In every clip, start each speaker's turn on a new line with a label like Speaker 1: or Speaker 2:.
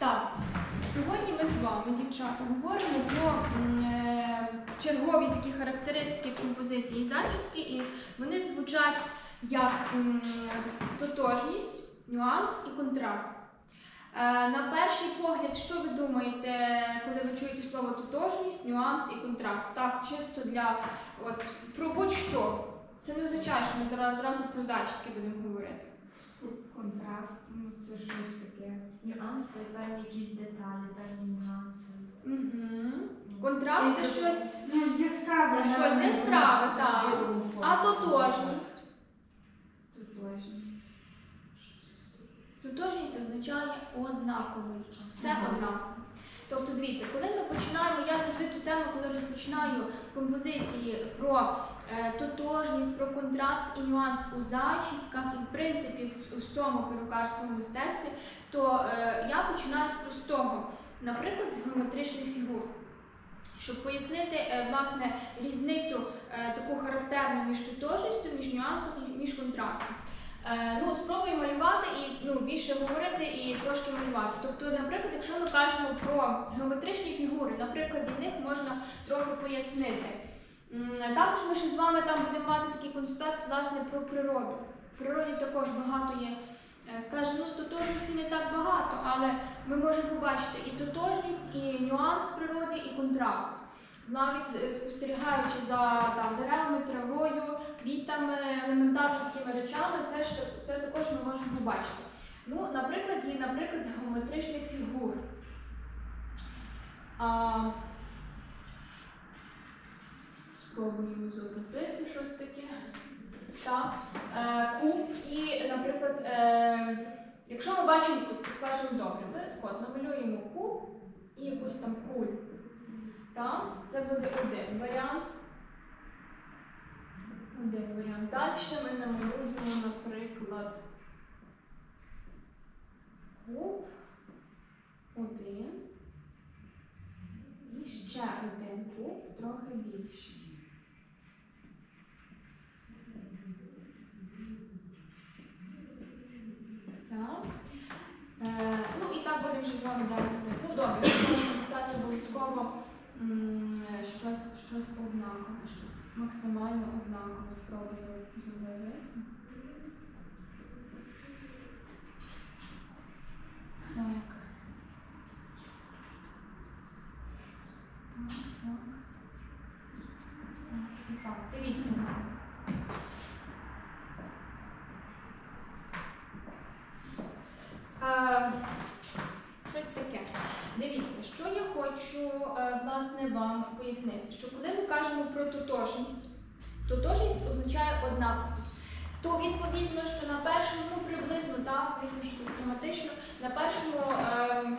Speaker 1: Так, сьогодні ми з вами, дівчата, говоримо про е, чергові такі характеристики композиції зачіски, і вони звучать як тотожність, нюанс і контраст. Е, На перший погляд, що ви думаєте, коли ви чуєте слово тотожність, нюанс і контраст? Так, чисто для от, про будь-що. Це не означає, що ми зараз зразу про зачіски будемо говорити.
Speaker 2: Контраст, ну це щось таке.
Speaker 3: Нюанс, то й певні якісь деталі, певні нюанси.
Speaker 1: Угу. Контраст це щось.
Speaker 2: Ну, яскраве.
Speaker 1: Щось яскраве, так. А тотожність?
Speaker 2: Тотожність.
Speaker 1: Тотожність означає однаковий. Все однаково. Тобто, дивіться, коли ми починаємо, я завжди цю тему, коли розпочинаю в композиції про тотожність, про контраст і нюанс у зачісках, і в принципі в, всьому перукарському мистецтві, то е, я починаю з простого, наприклад, з геометричних фігур. Щоб пояснити е, власне різницю е, таку характерну між тотожністю, між нюансом і між контрастом. Е, ну, спробую малювати і ну, більше говорити і трошки малювати. Тобто, наприклад, якщо ми кажемо про геометричні фігури, на прикладі них можна трохи пояснити. Також ми ще з вами там будемо мати такий конспект власне про природу. В природі також багато є, е, скажімо, ну тотожності не так багато, але ми можемо побачити і тотожність, і нюанс в природі, і контраст. Навіть е, спостерігаючи за там, деревами, травою, квітами, елементарними такими речами, це, ж, це також ми можемо побачити. Ну, наприклад, є наприклад геометричних фігур. А, спробуємо зобразити щось таке. Так. Е, куб і, наприклад, е, якщо ми бачимо так скажемо, добре, ми так от намалюємо куб і якусь там кулю. Так, це буде один варіант. Один варіант. Далі ми намалюємо, наприклад, куб, один. І ще один куб, трохи більший. Так. Е, ну і так будемо вже з вами далі говорити. Ну добре, будемо написати обов'язково м, е, щось, щось однакове, щось максимально однакове спробую зобразити. Так. Так, так. Так, і так, дивіться. Е, Щось таке. Дивіться, що я хочу е, власне вам пояснити, що коли ми кажемо про тотожність, тотожність означає однаковість. То відповідно, що на першому ну, приблизно, так, звісно, що це схематично, на першому е,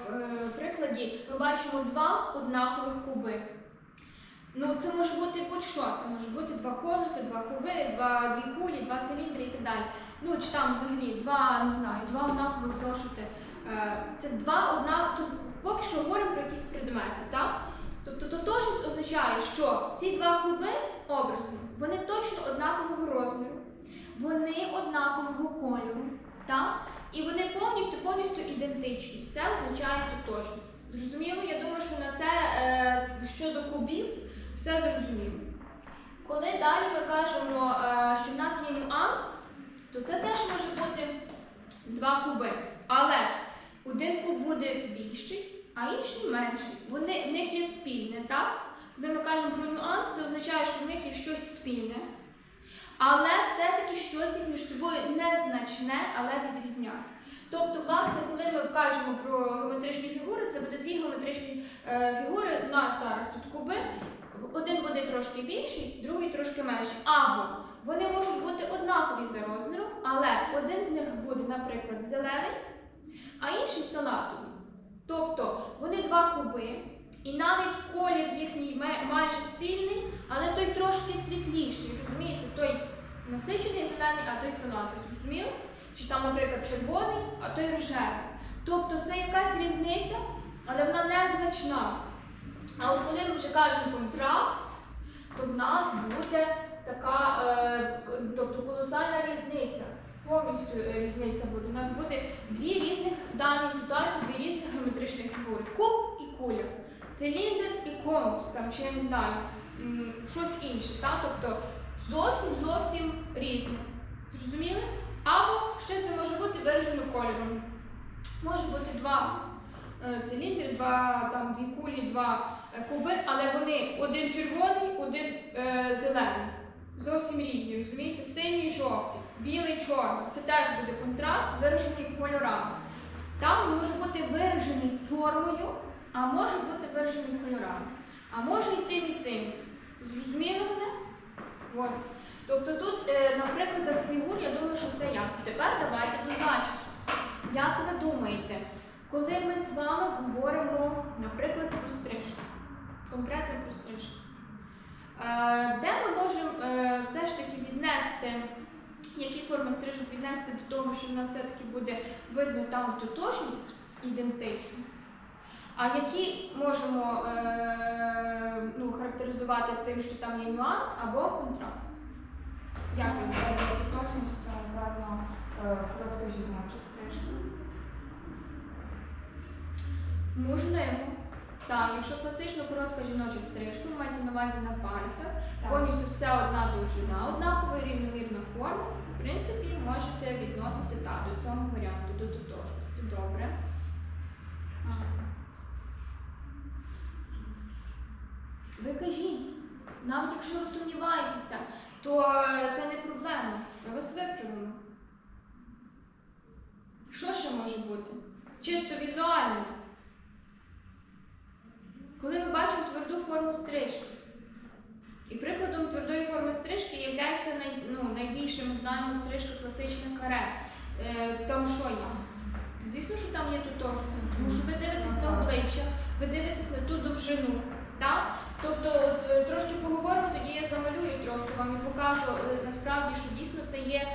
Speaker 1: е, прикладі ми бачимо два однакових куби. Ну, це може бути будь-що, це може бути два конуси, два куби, два, дві кулі, два циліндри і так далі. Ну, чи там взагалі два, не знаю, два однакових зошити. Е, Це два одна. Тут поки що говоримо про якісь предмети, так? Тобто тотожність означає, що ці два куби образно, вони точно однакового розміру, вони однакового кольору, так? І вони повністю повністю ідентичні. Це означає тотожність. Зрозуміло, я думаю, що на це е, щодо кубів все зрозуміло. Коли далі ми кажемо, е, що в нас є нюанс, то це теж може бути два куби. Але один куб буде більший, а інший менший. Вони, так? Коли ми кажемо про нюанс, це означає, що в них є щось спільне. Але все-таки щось їх між собою незначне, але відрізняє. Тобто, власне, коли ми кажемо про геометричні фігури, це буде дві геометричні е, фігури. У нас зараз тут куби. Один буде трошки більший, другий трошки менший. Або вони можуть бути однакові за розміром, але один з них буде, наприклад, зелений, а інший салатовий. Тобто вони два куби, і навіть колір їхній майже спільний, але той трошки світліший. Розумієте, той насичений зелений, а той салатовий. Зрозуміло? Чи там, наприклад, червоний, а той рожевий. Тобто це якась різниця, але вона незначна. А от коли ми вже кажемо контраст, то в нас буде така, е, тобто колосальна різниця. Повністю е, різниця буде. У нас буде дві різних в даній ситуації, дві різних геометричних фігур. Куб і куля, циліндр і конус, там чи я не знаю, щось інше. Та? Тобто зовсім зовсім різне. Зрозуміли? Або ще це може бути виражено кольором. Може бути два е, циліндри, два там дві кулі, два е, куби, але вони один червоний, один е, зелений. Зовсім різні, розумієте? Синій, жовтий, білий, чорний. Це теж буде контраст, виражений кольорами. Там може бути виражений формою, а може бути виражений кольорами. А може і тим, і тим. Зрозуміли мене? От. Тобто тут, е, на прикладах фігур, я думаю, що все ясно. Тепер давайте до зачісу. Як ви думаєте, коли ми з вами говоримо, наприклад, про стрижку, конкретно про стрижку, е, де ми можемо е, все ж таки віднести, які форми стрижок віднести до того, що в нас все-таки буде видно там тотожність ідентичну, а які можемо е, ну, характеризувати тим, що там є нюанс або контраст? Як ви вважаєте?
Speaker 2: Точність, напевно, коротка жіноча стрижка.
Speaker 1: Можливо. Так, якщо класично коротка жіноча стрижка, ви маєте на увазі на пальцях, повністю все одна довжина, однакова рівномірна форма, в принципі, можете відносити та, до цього варіанту, до тотожності. Добре. Ви кажіть, навіть якщо ви сумніваєтеся, то е, це не проблема. Ми вас виправимо. Що ще може бути? Чисто візуально. Коли ми бачимо тверду форму стрижки. І прикладом твердої форми стрижки є ну, найбільше, ми знаємо, стрижка класична каре. Е, там що є? Звісно, що там є тотожність, тому що ви дивитесь на обличчя, ви дивитесь на ту довжину. Так? Тобто, от е, трошки поговоримо, тоді я замалюю трошки вам і покажу е, насправді, що дійсно це є,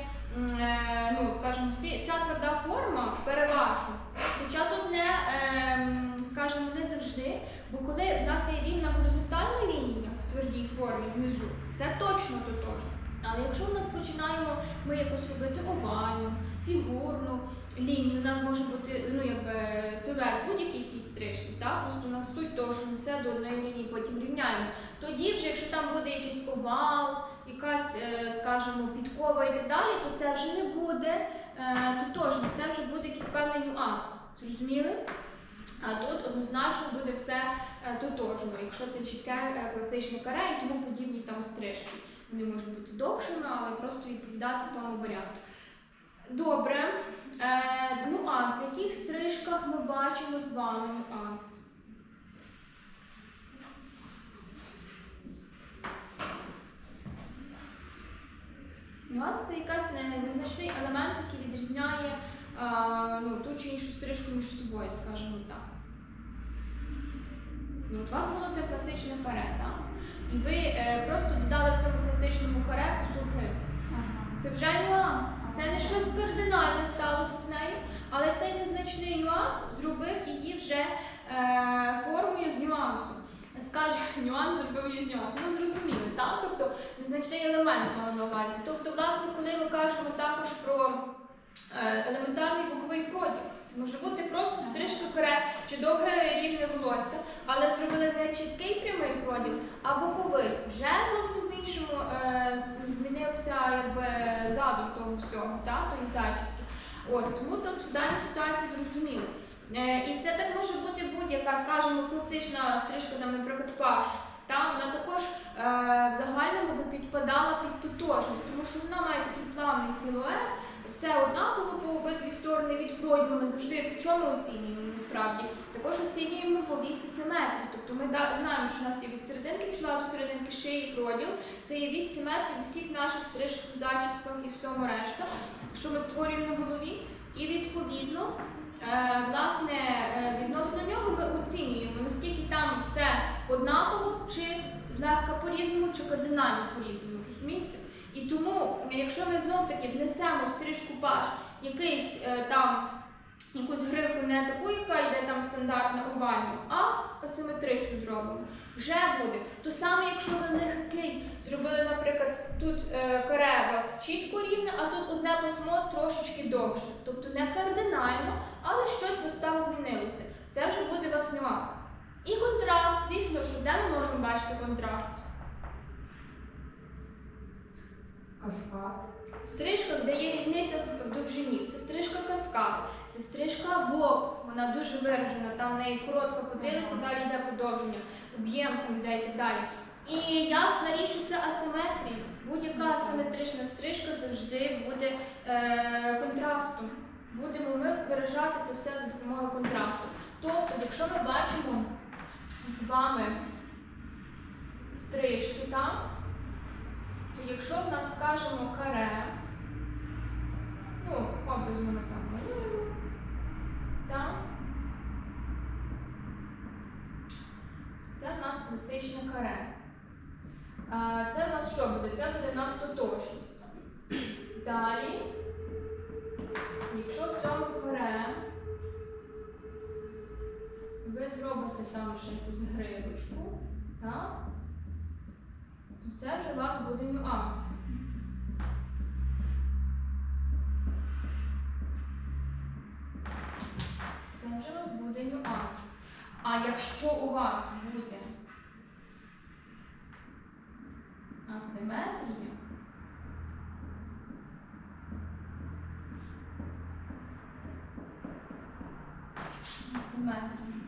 Speaker 1: е, ну, скажімо, вся тверда форма переважно. Хоча тут не, е, скажімо, не завжди, бо коли в нас є рівна горизонтальна лінія в твердій формі внизу, це точно тотожність. Але якщо в нас починаємо ми якось робити овальну, фігурну лінію, у нас може бути ну, якби, силует будь-який в тій стрижці, так? просто у нас суть того, що ми все до одної лінії потім рівняємо. Тоді вже, якщо там буде якийсь овал, якась, е, скажімо, підкова і так далі, то це вже не буде е, тотожність, це вже буде якийсь певний нюанс. Зрозуміли? А тут однозначно буде все е, тотожно, якщо це чітке класичне каре і тому подібні там стрижки. Вони можуть бути довшими, але просто відповідати тому варіанту. Добре. Е, нюанс. В яких стрижках ми бачимо з вами нюанс? Нюанс це якась незначний елемент, який відрізняє а, ну, ту чи іншу стрижку між собою, скажімо так. Ну, от у вас було це класичне каре, так? І ви е, просто додали в цьому класичному каре кусок.
Speaker 2: Ага.
Speaker 1: Це вже нюанс. Це не щось кардинальне сталося з нею, але цей незначний нюанс зробив її вже е, формою з нюансом. Скаже, нюанс зробив її з нюансом. Ну зрозуміло, так? Тобто незначний елемент мала на увазі. Тобто, власне, коли ми кажемо також про елементарний боковий проділ, це може бути просто стрижка каре чи довге рівне волосся, але зробили не чіткий прямий проділ, а боковий. Вже зовсім в іншому е, змінився якби задум того всього, та, тої зачіски. Ось тому тут в даній ситуації зрозуміло. Е, і це так може бути будь-яка, скажімо, класична стрижка, наприклад, паш. Та, вона також е, в загальному підпадала під тотожність, тому що вона має такий плавний силует, все однаково по обидві сторони від проділу. Ми завжди по чому оцінюємо насправді. Також оцінюємо по вісі симетрії. Тобто ми знаємо, що у нас є від серединки чола до серединки шиї проділ. Це є вісь симетрії в усіх наших стрижках, зачісках і всьому решта, що ми створюємо на голові. І відповідно, е, власне, е, відносно нього ми оцінюємо, наскільки там все однаково, чи злегка по-різному, чи кардинально по-різному. Розумієте? І тому, якщо ми знов таки внесемо в стрижку паш якийсь е, там якусь гривку не таку, яка йде там стандартна овальну, а асиметричну зробимо, вже буде. То саме, якщо ви легкий, зробили, наприклад, тут е, каре у вас чітко рівне, а тут одне пасмо трошечки довше. Тобто не кардинально, але щось у вас там змінилося. ось нюанс. І контраст, звісно, що де ми можемо бачити контраст?
Speaker 2: Каскад.
Speaker 1: В стрижках, де є різниця в- в довжині. Це стрижка каскад, це стрижка боб, вона дуже виражена, там в неї коротка потилиця, далі йде подовження, об'єм там йде і так далі. І ясна річ, що це асиметрія. Будь-яка асиметрична стрижка завжди буде е, контрастом. Будемо ми виражати це все за допомогою контрасту. Тобто, якщо ми бачимо з вами стрижки, так? То якщо в нас, скажімо, каре, ну, образно ми там малюємо, так? Це в нас класичне каре. Це в нас що буде? Це буде в нас тотожність. Далі, якщо в цьому каре ви зробите там ще якусь грибочку, так? То це вже у вас буде нюанс. Це вже у вас буде нюанс. А якщо у вас буде асиметрія, асиметрія.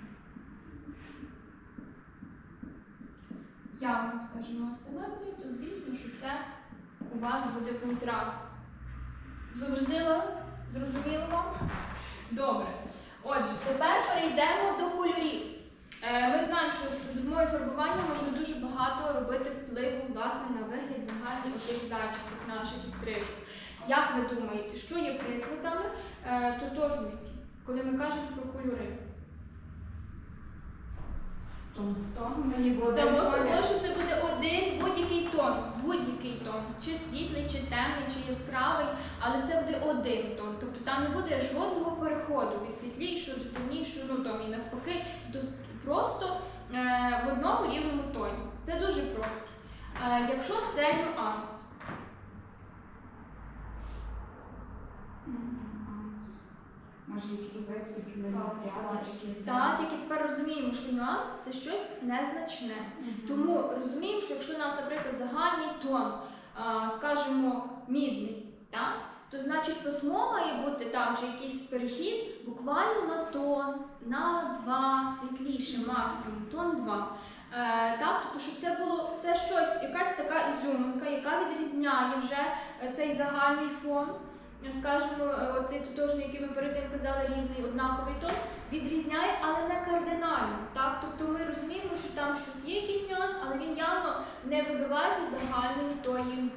Speaker 1: Явно, скажімо, асиметрію, то звісно, що це у вас буде контраст. Зобразила? Зрозуміло вам? Добре. Отже, тепер перейдемо до кольорів. Е, Ми знаємо, що з допомогою фарбування можна дуже багато робити впливу власне на вигляд загальний оцих зачісок наших і стрижок. Як ви думаєте, що є прикладами е, тотожності, коли ми кажемо про кольори?
Speaker 2: Тон в тон мені буде.
Speaker 1: Само собою, що це буде один будь-який тон, будь-який тон, чи світлий, чи темний, чи яскравий, але це буде один тон. Тобто там не буде жодного переходу від світлішого до темнішого, ну там і навпаки, до просто е, в одному рівному тоні. Це дуже просто. Е, якщо це нюанс,
Speaker 2: Може, якісь висвітлені
Speaker 3: Так,
Speaker 1: тільки тепер розуміємо, що нюанс це щось незначне. Тому розуміємо, що якщо у нас, наприклад, загальний тон, а, скажімо, мідний, так? то значить письмо має бути там чи якийсь перехід буквально на тон, на два, світліше максимум, тон два. Е, так, тобто, щоб це було це щось, якась така ізюминка, яка відрізняє вже е, цей загальний фон. Е, Скажімо, цей оцей тотожний, який ми перед тим казали, рівний однаковий тон, відрізняє, але не кардинально. Так? Тобто ми розуміємо, що там щось є якийсь нюанс, але він явно не вибивається з загальної тої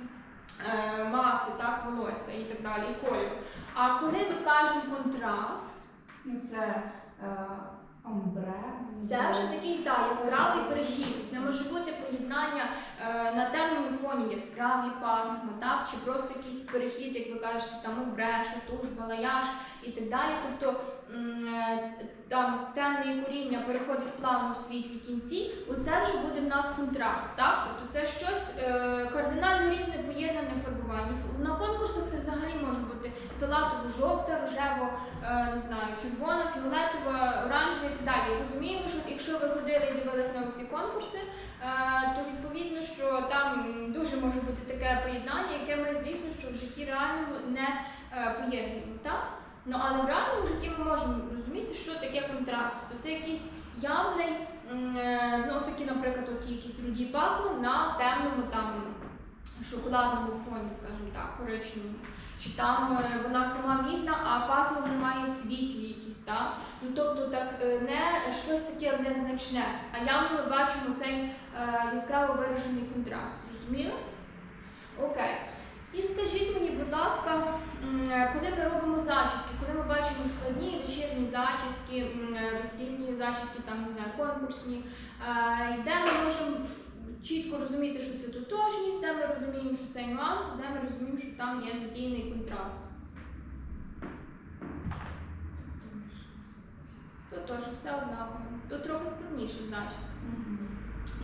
Speaker 1: е, маси, так, волосся і так далі, і кольору. А коли ми кажемо контраст,
Speaker 2: Ну, це е, омбре.
Speaker 1: це вже такий та, яскравий перехід. Це може бути поєднання е, на темному фоні яскраві пасма, так? чи просто якийсь перехід, як ви кажете, там обре, шатуш, балаяж і так далі. Тобто е, там темне коріння переходить плавно в світлі кінці, оце вже буде в нас контраст. Так? Тобто це щось е, кардинально різне поєднане фарбування. На конкурсах це взагалі може бути салатово-жовта, рожево, е, не знаю, червона, фіолетова, оранжева і так далі. Розуміємо, що якщо ви ходили і дивились на ці конкурси, то відповідно, що там дуже може бути таке поєднання, яке ми, звісно, що в житті реальному не поєднуємо. Так? Ну, але в реальному житті ми можемо розуміти, що таке контраст. Тобто це якийсь явний, е, знов таки, наприклад, от якісь руді пасма на темному там шоколадному фоні, скажімо так, коричневому. Чи там е, вона сама мідна, а пасма вже має світлі якісь, так? Ну тобто так е, не щось таке незначне, а явно ми бачимо цей е, яскраво виражений контраст. Зрозуміло? Окей. І скажіть мені, будь ласка, коли ми робимо зачіски, коли ми бачимо складні вечірні зачіски, весільні зачіски, там не знаю, конкурсні, е, де ми можемо чітко розуміти, що це тотожність, де ми розуміємо, що це нюанс, де ми розуміємо, що там є задіяний контраст. То теж все однаково. То трохи складніше зачіска.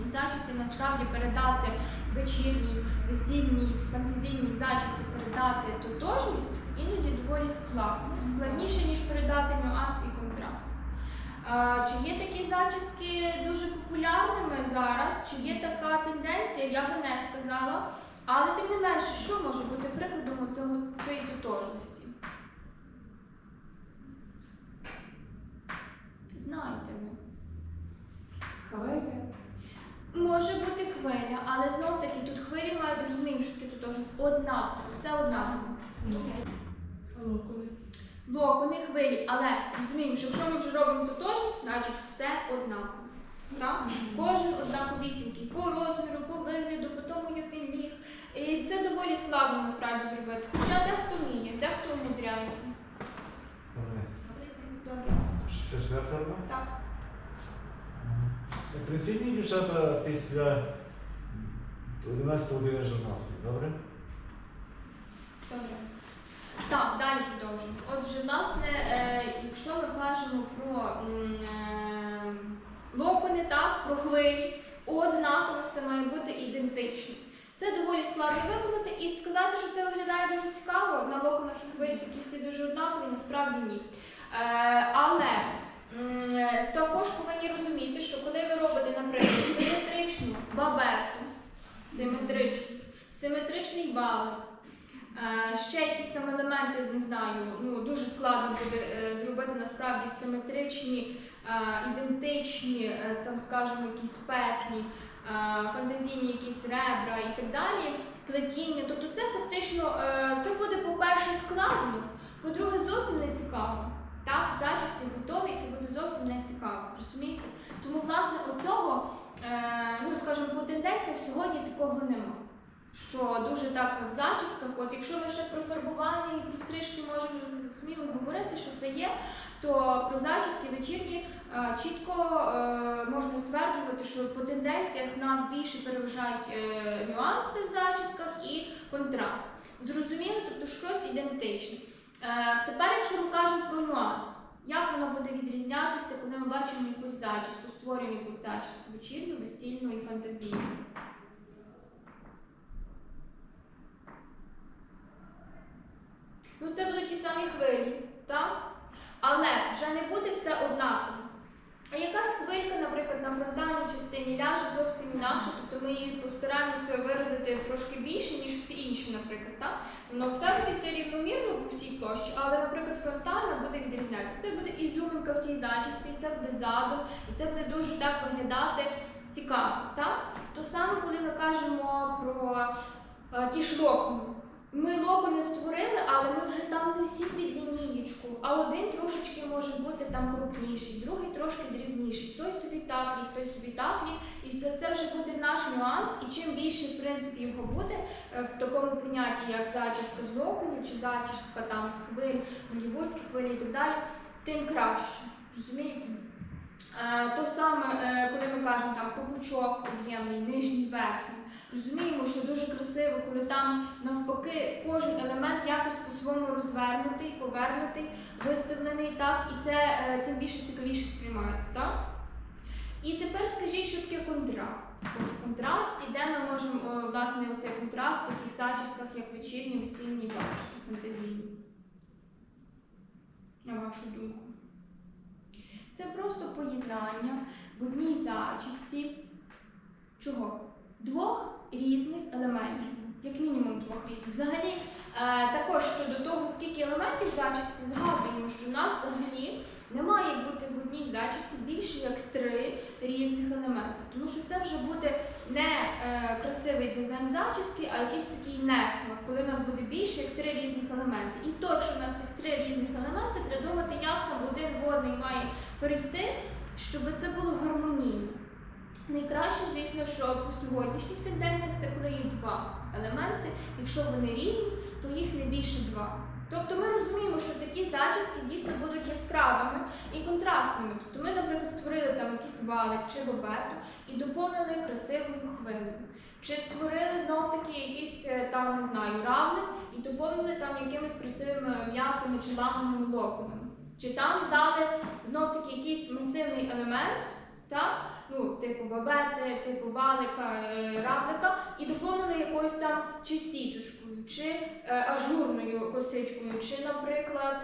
Speaker 1: Зачісті насправді передати вечірній, весільній, фантазійній зачісті передати тотожність іноді доволі складно. Складніше, ніж передати нюанс і контраст. Чи є такі зачіски дуже популярними зараз? Чи є така тенденція? Я би не сказала. Але тим не менше, що може бути прикладом цієї тотожності? Знаєте ви.
Speaker 2: Хвиля.
Speaker 1: Може бути хвиля, але знов таки тут хвилі мають розуміємо, що таке тотожність однаково, все однаково.
Speaker 2: Локони.
Speaker 1: Локони, хвилі, але розуміємо, що якщо ми вже робимо тотожність, значить все однаково. Так? Кожен однаковісінький по розміру, по вигляду, по тому, як він ліг. І це доволі складно насправді зробити. Хоча дехто вміє, дехто умудряється.
Speaker 4: Добре.
Speaker 1: Добре. Так.
Speaker 4: Присідні дівчата після 11 години журналістів, добре?
Speaker 1: Добре. Так, далі продовжуємо. Отже, власне, е, якщо ми кажемо про е, локони, так, про хвилі, однаково все має бути ідентично. Це доволі складно виконати і сказати, що це виглядає дуже цікаво на локонах і хвилях, які всі дуже однакові, насправді ні. Е, але також повинні розуміти, що коли ви робите, наприклад, симетричну бабету, симетричну, симетричний балик, Е, Ще якісь там елементи, не знаю, ну дуже складно буде е, зробити насправді симетричні, е, ідентичні, е, там, скажімо, якісь петлі, е, фантазійні якісь ребра і так далі, плетіння. Тобто це фактично е, це буде, по-перше, складно, по-друге, зовсім не цікаво. Так, в зачасті готові це буде зовсім не цікаво. Розумієте? Тому, власне, оцього, е, ну скажімо, по тенденціях сьогодні такого немає що дуже так в зачісках, от якщо ми ще про фарбування і про стрижки можемо сміло говорити, що це є, то про зачіски вечірні е, чітко е, можна стверджувати, що по тенденціях нас більше переважають е, нюанси в зачісках і контраст. Зрозуміло, тобто щось ідентичне. Е, тепер, якщо ми кажемо про нюанс, як воно буде відрізнятися, коли ми бачимо якусь зачіску, створюємо якусь зачіску вечірню, весільну і фантазійну? Ну, це будуть ті самі хвилі, так? Але вже не буде все однаково. А якась хвилька, наприклад, на фронтальній частині ляже зовсім інакше, тобто ми її постараємося виразити трошки більше, ніж всі інші, наприклад. Так? Воно все буде йти рівномірно по всій площі, але, наприклад, фронтальна буде відрізнятися. Це буде ізюминка в тій зачісті, це буде задум, і це буде дуже так виглядати цікаво. Так? То саме, коли ми кажемо про е, ті ж Ми локони створили, але ми вже там не всі під лінієчку. А один трошечки може бути там крупніший, другий трошки дрібніший. Той собі так ліг, той собі так ліг. І це, це вже буде наш нюанс. І чим більше, в принципі, його буде е, в такому понятті, як зачіска з локонів чи зачіска там з хвиль, голівудських хвиль і так далі, тим краще. Розумієте? Е, то саме, е, коли ми кажемо там про об'ємний, нижній, верхній. Розуміємо, що дуже красиво, коли там навпаки кожен елемент якось по-своєму розвернутий, повернутий, виставлений так, і це е, тим більше цікавіше сприймається, так? І тепер скажіть, що таке контраст. От в контрасті, де ми можемо е, власне оцей контраст в таких зачісках, як вечірні, весільні, бачити, фантазійні. На вашу думку. Це просто поєднання в одній зачісті. Чого? Двох різних елементів, як мінімум двох різних. Взагалі, е, також щодо того, скільки елементів в зачісті, згадуємо, що в нас взагалі не має бути в одній зачісті більше як три різних елементи. Тому що це вже буде не е, красивий дизайн зачіски, а якийсь такий несмак, коли в нас буде більше як три різних елементи. І то, якщо в нас тих три різних елементи, треба думати, як там один в одний має перейти, щоб це було гармонійно. Найкраще, звісно, що по сьогоднішніх тенденціях це коли є два елементи. Якщо вони різні, то їх не більше два. Тобто ми розуміємо, що такі зачіски дійсно будуть яскравими і контрастними. Тобто ми, наприклад, створили там якийсь валик чи бобету і доповнили красивою хвилею. Чи створили знов таки якийсь е, там, не знаю, равлик і доповнили там якимись красивими м'ятими чи ламаними локонами. Чи там дали знов таки якийсь масивний елемент, так? ну, типу бабети, типу валика, е, равлика, і доповнили якоюсь там чи сіточкою, чи е, ажурною косичкою, чи, наприклад,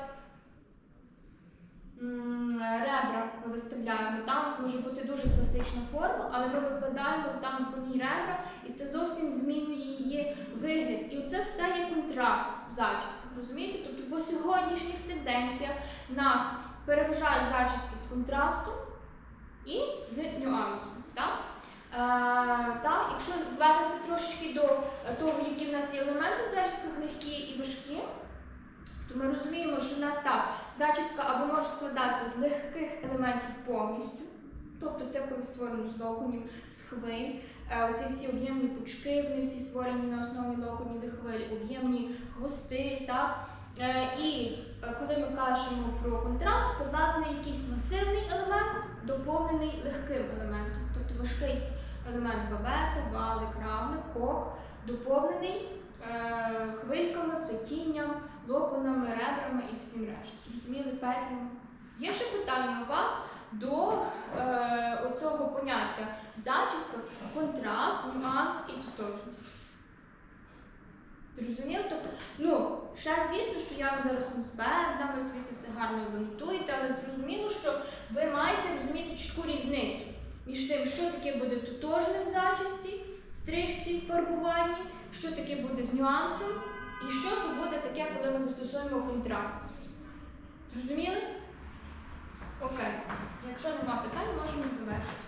Speaker 1: ребра ми виставляємо. Там може бути дуже класична форма, але ми викладаємо там по ній ребра, і це зовсім змінює її вигляд. І оце все є контраст в зачісках. Розумієте? Тобто по сьогоднішніх тенденціях нас переважають зачіски з контрастом і з нюансом. Так? Е, так, якщо вернемося трошечки до того, які в нас є елементи в зачісках легкі і важкі, то ми розуміємо, що в нас так, зачіска або може складатися з легких елементів повністю, тобто це коли створено з локонів, з хвиль, е, оці всі об'ємні пучки, вони всі створені на основі локонів і хвиль, об'ємні хвости, так? Е, І е, коли ми кажемо про контраст, це власне якийсь масивний елемент, доповнений легким елементом, тобто важкий елемент бабета, валик, равлик, кок, доповнений е, хвильками, плетінням, локонами, ребрами і всім решта. Зрозуміли петлями. Є ще питання у вас до е, оцього поняття в зачісках контраст, нюанс і тотожність. Зрозуміло? Тобто, ну, ще звісно, що я вам зараз не збердам, ви це все гарно винотуєте, але зрозуміло, що ви маєте розуміти чітку різницю між тим, що таке буде тотожне в зачісті, стрижці, фарбуванні, що таке буде з нюансом, і що то буде таке, коли ми застосуємо контраст. Зрозуміли? Окей. Якщо нема питань, можемо завершити.